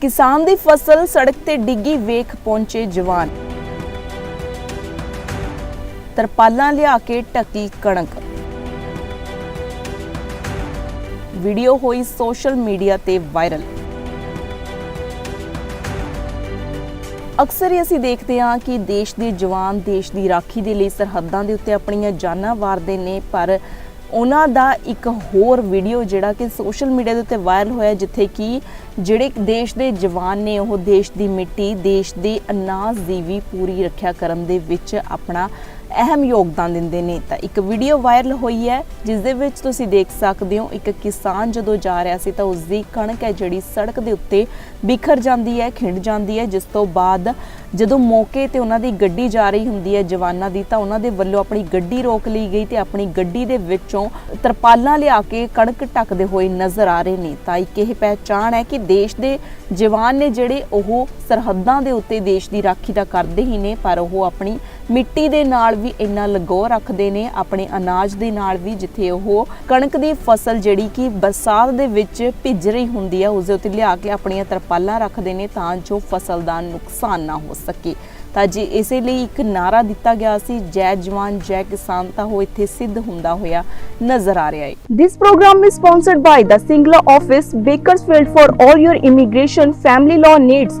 ਕਿਸਾਨ ਦੀ ਫਸਲ ਸੜਕ ਤੇ ਡਿੱਗੀ ਵੇਖ ਪਹੁੰਚੇ ਜਵਾਨ। ਤਰਪਾਲਾਂ ਲਿਆ ਕੇ ਟਕੀ ਕਣਕ। ਵੀਡੀਓ ਹੋਈ ਸੋਸ਼ਲ ਮੀਡੀਆ ਤੇ ਵਾਇਰਲ। ਅਕਸਰ ਹੀ ਅਸੀਂ ਦੇਖਦੇ ਹਾਂ ਕਿ ਦੇਸ਼ ਦੇ ਜਵਾਨ ਦੇਸ਼ ਦੀ ਰਾਖੀ ਦੇ ਲਈ ਸਰਹੱਦਾਂ ਦੇ ਉੱਤੇ ਆਪਣੀਆਂ ਜਾਨਾਂ ਵਾਰਦੇ ਨੇ, ਪਰ ਉਹਨਾਂ ਦਾ ਇੱਕ ਹੋਰ ਵੀਡੀਓ ਜਿਹੜਾ ਕਿ ਸੋਸ਼ਲ ਮੀਡੀਆ ਦੇ ਉੱਤੇ ਵਾਇਰਲ ਹੋਇਆ ਜਿੱਥੇ ਕਿ ਜਿਹੜੇ ਦੇਸ਼ ਦੇ ਜਵਾਨ ਨੇ ਉਹ ਦੇਸ਼ ਦੀ ਮਿੱਟੀ, ਦੇਸ਼ ਦੇ ਅਨਾਜ ਦੀ ਵੀ ਪੂਰੀ ਰੱਖਿਆ ਕਰਨ ਦੇ ਵਿੱਚ ਆਪਣਾ ਅਹਿਮ ਯੋਗਦਾਨ ਦਿੰਦੇ ਨੇ। ਤਾਂ ਇੱਕ ਵੀਡੀਓ ਵਾਇਰਲ ਹੋਈ ਹੈ ਜਿਸ ਦੇ ਵਿੱਚ ਤੁਸੀਂ ਦੇਖ ਸਕਦੇ ਹੋ, ਇੱਕ ਕਿਸਾਨ ਜਦੋਂ ਜਾ ਰਿਹਾ ਸੀ ਤਾਂ ਉਸ ਦੀ ਕਣਕ ਹੈ ਜਿਹੜੀ ਸੜਕ ਦੇ ਉੱਤੇ ਬਿਖਰ ਜਾਂਦੀ ਹੈ, ਖਿੰਡ ਜਾਂਦੀ ਹੈ। ਜਿਸ ਤੋਂ ਬਾਅਦ ਜਦੋਂ ਮੌਕੇ ਤੇ ਉਹਨਾਂ ਦੀ ਗੱਡੀ ਜਾ ਰਹੀ ਹੁੰਦੀ ਹੈ ਜਵਾਨਾਂ ਦੀ, ਤਾਂ ਉਹਨਾਂ ਦੇ ਵੱਲੋਂ ਆਪਣੀ ਗੱਡੀ ਰੋਕ ਲਈ ਗਈ ਤੇ ਆਪਣੀ ਗੱਡੀ ਦੇ ਵਿੱਚੋਂ ਤਰਪਾਲਾਂ ਲਿਆ ਕੇ ਕਣਕ ਢੱਕਦੇ ਹੋਏ ਨਜ਼ਰ ਆ ਰਹੇ ਨੇ। ਤਾਂ ਇੱਕ ਇਹ ਪਹਿਚਾਣ ਹੈ ਕਿ ਦੇਸ਼ ਦੇ ਜਵਾਨ ਨੇ ਜਿਹੜੇ ਉਹ ਸਰਹੱਦਾਂ ਦੇ ਉੱਤੇ ਦੇਸ਼ ਦੀ ਰਾਖੀ ਤਾਂ ਕਰਦੇ ਹੀ ਨੇ, ਪਰ ਉਹ ਆਪਣੀ ਮਿੱਟੀ ਦੇ ਨਾਲ ਵੀ ਇੰਨਾ ਲਗਾਓ ਰੱਖਦੇ ਨੇ, ਆਪਣੇ ਅਨਾਜ ਦੇ ਨਾਲ ਵੀ ਜਿੱਥੇ ਉਹ ਕਣਕ ਦੀ ਫਸਲ ਜਿਹੜੀ ਕਿ ਬਰਸਾਤ ਦੇ ਵਿੱਚ ਭਿੱਜ ਰਹੀ ਹੁੰਦੀ ਹੈ ਉਸ ਦੇ ਉੱਤੇ ਲਿਆ ਕੇ ਆਪਣੀਆਂ ਤਰਪਾਲਾਂ ਰੱਖਦੇ ਨੇ ਤਾਂ ਜੋ ਫਸਲ ਦਾ ਨੁਕਸਾਨ ਨਾ ਹੋ ਸਕੇ। ਤਾਂ ਜੀ ਇਸੇ ਲਈ ਇੱਕ ਨਾਰਾ ਦਿੱਤਾ ਗਿਆ ਸੀ, ਜੈ ਜਵਾਨ, ਜੈ ਕਿਸਾਨ, ਤਾਂ ਉਹ ਇੱਥੇ ਸਿੱਧ ਹੁੰਦਾ ਹੋਇਆ ਨਜ਼ਰ ਆ ਰਿਹਾ ਹੈ This program is sponsored by the Singla office, Bakersfield, for all your immigration, family law needs.